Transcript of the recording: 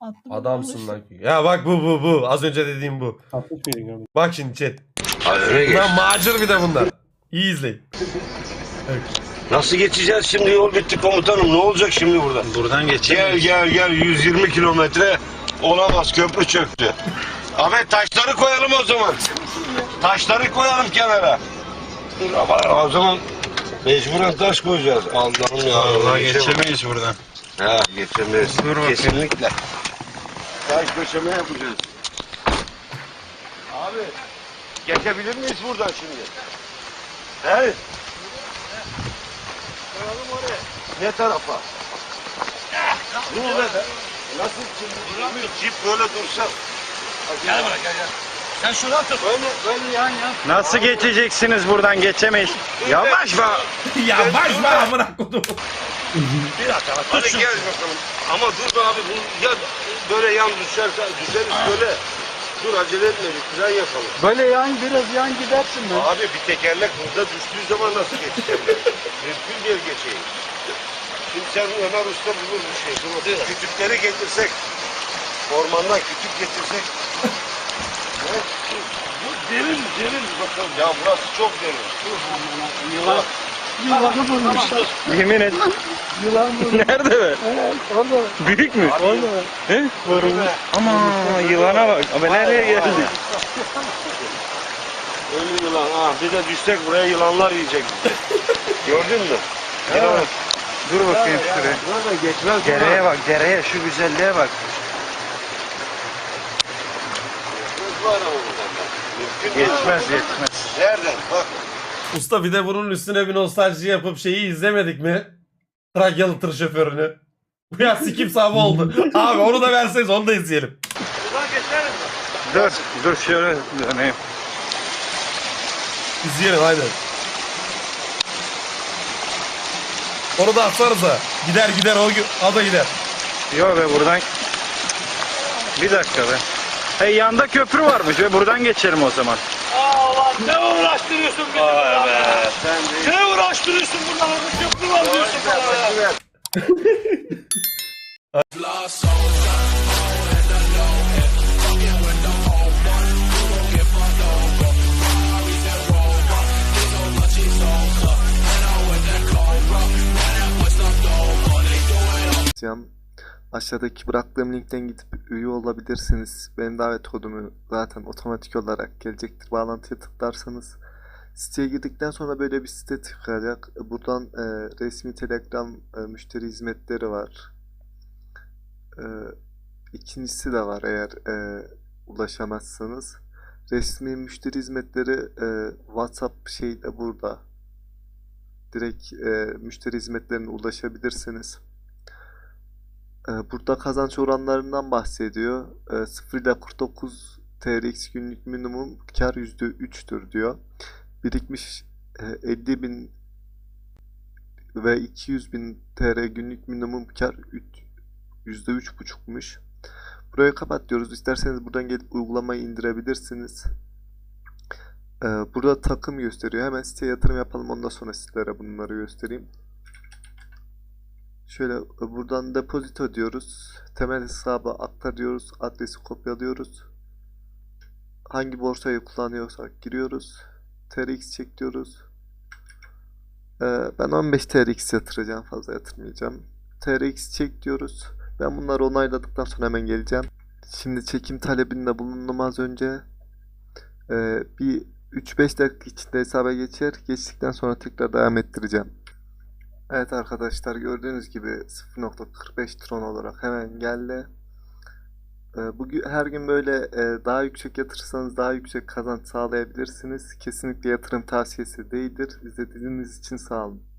Attım. Adamsın lan. Ya bak bu bu bu. Az önce dediğim bu. Hafif verin abi. Bak şimdi chat. Geç. Lan macir bir de bunlar. İyi izleyin. Nasıl geçeceğiz şimdi yol bitti komutanım ne olacak şimdi burada? Buradan Gel gel gel 120 kilometre olamaz köprü çöktü. Ahmet taşları koyalım o zaman. Taşları koyalım kenara. Dur ama o zaman mecburen taş koyacağız. Allah'ım ya. Şey var. geçemeyiz buradan. Ha geçemeyiz. Dur bakayım. Kesinlikle. Taş döşeme yapacağız. Abi geçebilir miyiz buradan şimdi? He? Koyalım oraya. Ne tarafa? Dur be. Nasıl şimdi? Cip böyle dursa. Gel bana gel gel. Sen şunu atın. Böyle, böyle yan yan. Nasıl geçeceksiniz buradan geçemeyiz? Yavaş be. ya baş be amına kodum. Bir dakika. Hadi gel bakalım. Ama dur be abi. Bu, ya böyle yan düşerse düşeriz böyle. Dur acele etme. Bir tren yapalım. Böyle yan biraz yan gidersin ben. Abi bir tekerlek burada düştüğü zaman nasıl geçeceğim ben? Mümkün değil geçeyim. Şimdi sen Ömer Usta bulur bir şey. Dur. Kütükleri getirsek. Ormandan kütük getirsek. Bu derin derin bakalım. Ya burası çok derin. Yılan. Yılanı bulmuşlar. Yemin et. Yılan bulmuşlar. Nerede be? Evet, orada. Büyük mü? Orada. He? Vurulmuş. Ama yılana bak. Ama nereye geldik? Ölü yılan. Ha, bir de düşsek buraya yılanlar yiyecek bizi. Gördün mü? Evet. Dur bakayım şuraya. Burada geçmez. Dereye bak dereye şu güzelliğe bak. Var ama burada. Mümkün değil. Geçmez geçmez. Nereden? Bak. Usta bir de bunun üstüne bir nostalji yapıp şeyi izlemedik mi? Trakyalı tır şoförünü. Bu ya sikim sabı oldu. Abi onu da verseniz onu da izleyelim. Buradan geçeriz. Dur dur şöyle döneyim. İzleyelim aynen. Onu da atsanıza. Gider gider o, gü- o da gider. Yok be buradan. Bir dakika be. Hey yanda köprü varmış ve buradan geçelim o zaman. Allah ne uğraştırıyorsun beni Vay be. Sen. Ne uğraştırıyorsun burada? Burada köprü var diyorsun bana Aşağıdaki bıraktığım linkten gidip üye olabilirsiniz. Benim davet kodumu zaten otomatik olarak gelecektir. Bağlantıya tıklarsanız siteye girdikten sonra böyle bir site çıkacak. Buradan e, resmi Telegram e, müşteri hizmetleri var. E, ikincisi de var eğer e, ulaşamazsanız. Resmi müşteri hizmetleri e, WhatsApp şey de burada. Direkt e, müşteri hizmetlerine ulaşabilirsiniz. Ee, Burada kazanç oranlarından bahsediyor. Ee, 0 ile 49 TRX günlük minimum kar %3'tür diyor. Birikmiş e, 50 bin ve 200 bin TL günlük minimum kar üç- %3,5'muş. Burayı kapat diyoruz. İsterseniz buradan gelip uygulamayı indirebilirsiniz. Ee, Burada takım gösteriyor. Hemen siteye yatırım yapalım. Ondan sonra sizlere bunları göstereyim. Şöyle e, buradan depozito diyoruz. Temel hesaba aktar diyoruz. Adresi kopyalıyoruz. Hangi borsayı kullanıyorsak giriyoruz. TRX çek diyoruz. Ee, ben 15 TRX yatıracağım. Fazla yatırmayacağım. TRX çek diyoruz. Ben bunları onayladıktan sonra hemen geleceğim. Şimdi çekim talebinde bulundum az önce. Ee, bir 3-5 dakika içinde hesaba geçer. Geçtikten sonra tekrar devam ettireceğim. Evet arkadaşlar gördüğünüz gibi 0.45 tron olarak hemen geldi. Ee, Bugün her gün böyle e, daha yüksek yatırırsanız daha yüksek kazanç sağlayabilirsiniz. Kesinlikle yatırım tavsiyesi değildir. İzlediğiniz için sağ olun.